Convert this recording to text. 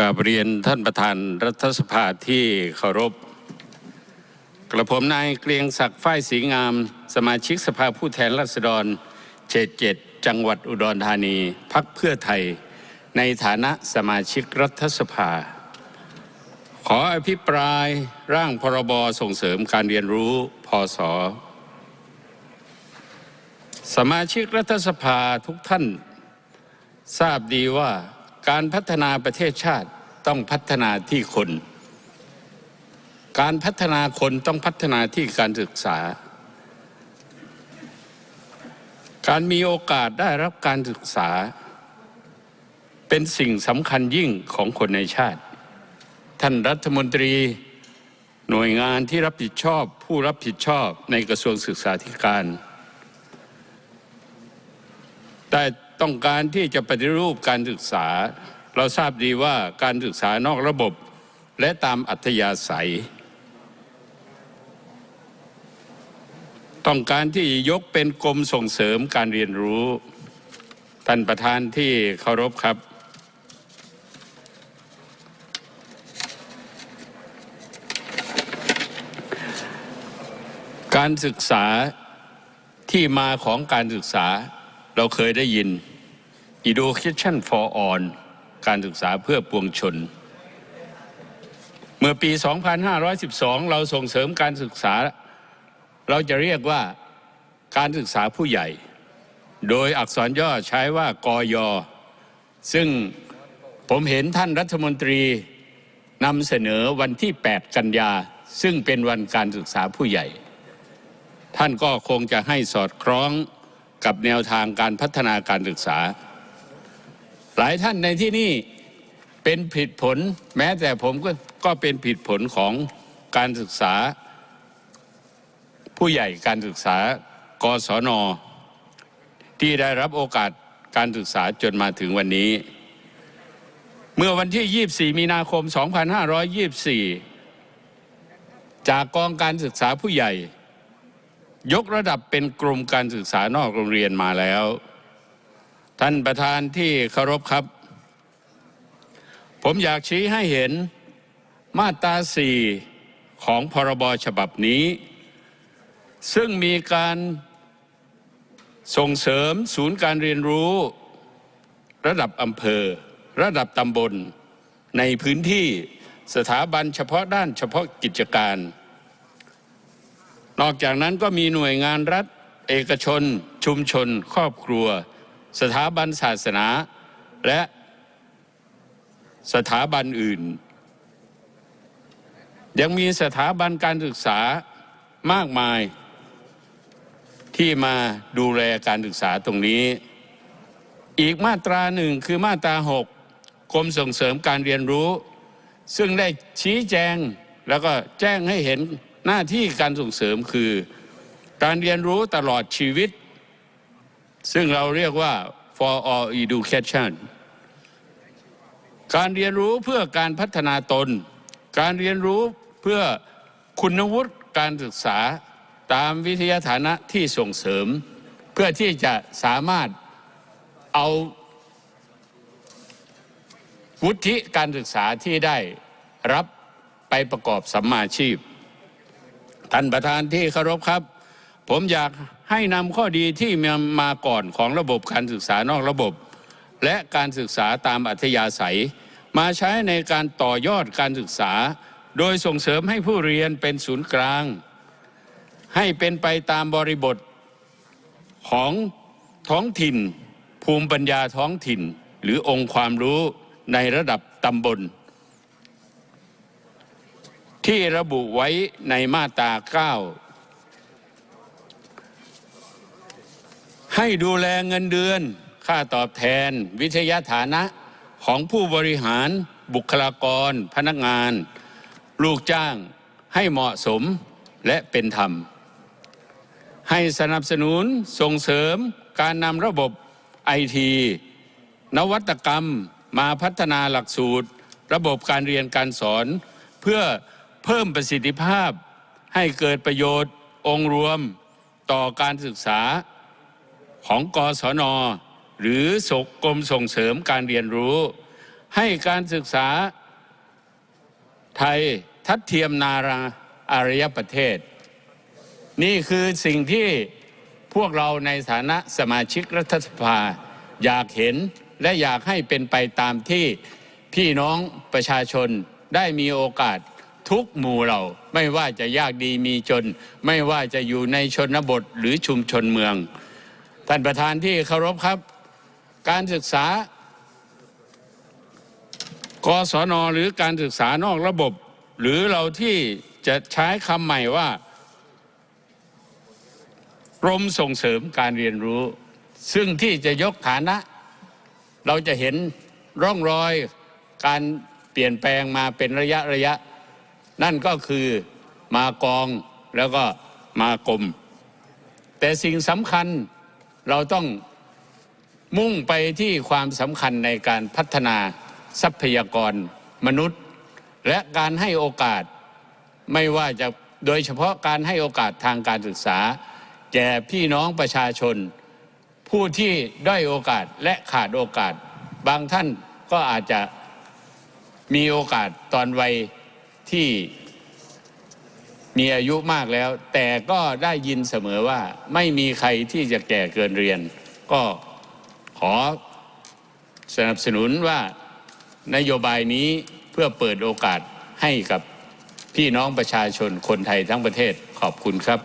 กราบเรียนท่านประธานรัฐสภาที่เคารพ กระผมนายเกรียงศักดิ์ฝ้ายศรีงาม สมาชิกสภาผู้แทนราษฎรเขตเจ็ดจังหวัดอุดรธานีพักเพื่อไทย ในฐานะสมาชิกรัฐสภา ขออภิปรายร่างพรบส่งเสริมการเรียนรู้พศสมาชิกรัฐสภาทุกท่าน ทราบดีว่า การพัฒนาประเทศชาติต้องพัฒนาที่คน การพัฒนาคนต้องพัฒนาที่การศึกษา การมีโอกาสได้รับการศึกษา เป็นสิ่งสำคัญยิ่งของคนในชาติ ท่านรัฐมนตรีหน่วยงานที่รับผิดชอบ ผู้รับผิดชอบในกระทรวงศึกษาธิการแต่ ต้องการที่จะปฏิรูปการศึกษา เราทราบดีว่าการศึกษานอกระบบ และตามอัธยาศัย ต้องการที่ยกเป็นกรมส่งเสริมการเรียนรู้ ท่านประธานที่เคารพครับการศึกษาที่มาของการศึกษา เราเคยได้ยิน Education for All การศึกษาเพื่อปวงชน เมื่อปี 2512 เราส่งเสริมการศึกษา เราจะเรียกว่าการศึกษาผู้ใหญ่ โดยอักษรย่อใช้ว่ากอยซึ่งผมเห็นท่านรัฐมนตรีนำเสนอวันที่ 8 กันยา ซึ่งเป็นวันการศึกษาผู้ใหญ่ ท่านก็คงจะให้สอดคล้อง กับแนวทางการพัฒนาการศึกษา หลายท่านในที่นี่เป็นผิดผล แม้แต่ผมก็ก็เป็นผิดผลของการศึกษา ผู้ใหญ่การศึกษากศนที่ได้รับโอกาสการศึกษาจนมาถึงวันนี้ เมื่อวันที่ 24 มีนาคม 2524 จากกองการศึกษาผู้ใหญ่ ยกระดับเป็นกลุ่มการศึกษานอกโรงเรียนมาแล้ว ท่านประธานที่เคารพครับ ผมอยากชี้ให้เห็นมาตราสี่ของพรบฉบับนี้ ซึ่งมีการส่งเสริมศูนย์การเรียนรู้ ระดับอำเภอ ระดับตำบล ในพื้นที่สถาบันเฉพาะด้านเฉพาะกิจการ นอกจากนั้นก็มีหน่วยงานรัฐ เอกชน ชุมชน ครอบครัว สถาบันศาสนา และสถาบันอื่น ยังมีสถาบันการศึกษามากมายที่มาดูแลการศึกษาตรงนี้ อีกมาตราหนึ่งคือมาตราหกกรมส่งเสริมการเรียนรู้ ซึ่งได้ชี้แจงแล้วก็แจ้งให้เห็น หน้าที่การส่งเสริมคือ การเรียนรู้ตลอดชีวิต ซึ่งเราเรียกว่า for all education การเรียนรู้เพื่อการพัฒนาตน การเรียนรู้เพื่อคุณวุฒิการศึกษาตามวิทยาฐานะที่ส่งเสริม เพื่อที่จะสามารถเอาวุฒิการศึกษาที่ได้รับไปประกอบสัมมาชีพ ท่านประธานที่เคารพครับ ผมอยากให้นำข้อดีที่มีมาก่อนของระบบการศึกษานอกระบบ และการศึกษาตามอัธยาศัย มาใช้ในการต่อยอดการศึกษา โดยส่งเสริมให้ผู้เรียนเป็นศูนย์กลาง ให้เป็นไปตามบริบทของท้องถิ่น ภูมิปัญญาท้องถิ่น หรือองค์ความรู้ในระดับตำบล ที่ระบุไว้ในมาตรา9ให้ดูแลเงินเดือน ค่าตอบแทน วิทยาฐานะของผู้บริหารบุคลากร พนักงาน ลูกจ้างให้เหมาะสมและเป็นธรรม ให้สนับสนุนส่งเสริมการนำระบบไอทีนวัตกรรมมาพัฒนาหลักสูตร ระบบการเรียนการสอน เพื่อ เพิ่มประสิทธิภาพให้เกิดประโยชน์องค์รวมต่อการศึกษาของกศน หรือสกกรมส่งเสริมการเรียนรู้ ให้การศึกษาไทยทัดเทียมนาราอารยประเทศ นี่คือสิ่งที่พวกเราในฐานะสมาชิกรัฐสภาอยากเห็นและอยากให้เป็นไปตามที่พี่น้องประชาชนได้มีโอกาส ทุกหมู่เหล่าไม่ว่าจะยากดีมีจน ไม่ว่าจะอยู่ในชนบทหรือชุมชนเมือง ท่านประธานที่เคารพครับ การศึกษากศนหรือการศึกษานอกระบบ หรือเราที่จะใช้คำใหม่ว่ากรมส่งเสริมการเรียนรู้ ซึ่งที่จะยกฐานะ เราจะเห็นร่องรอยการเปลี่ยนแปลงมาเป็นระยะระยะ นั่นก็คือมากองแล้วก็มากรมแต่สิ่งสำคัญเราต้องมุ่งไปที่ความสำคัญในการพัฒนาทรัพยากรมนุษย์ และการให้โอกาสไม่ว่าจะโดยเฉพาะการให้โอกาสทางการศึกษา แก่พี่น้องประชาชน ผู้ที่ด้อยโอกาสและขาดโอกาส บางท่านก็อาจจะมีโอกาสตอนวัย ที่มีอายุมากแล้ว แต่ก็ได้ยินเสมอว่าไม่มีใครที่จะแก่เกินเรียน ก็ขอสนับสนุนว่านโยบายนี้เพื่อเปิดโอกาสให้กับพี่น้องประชาชนคนไทยทั้งประเทศขอบคุณครับ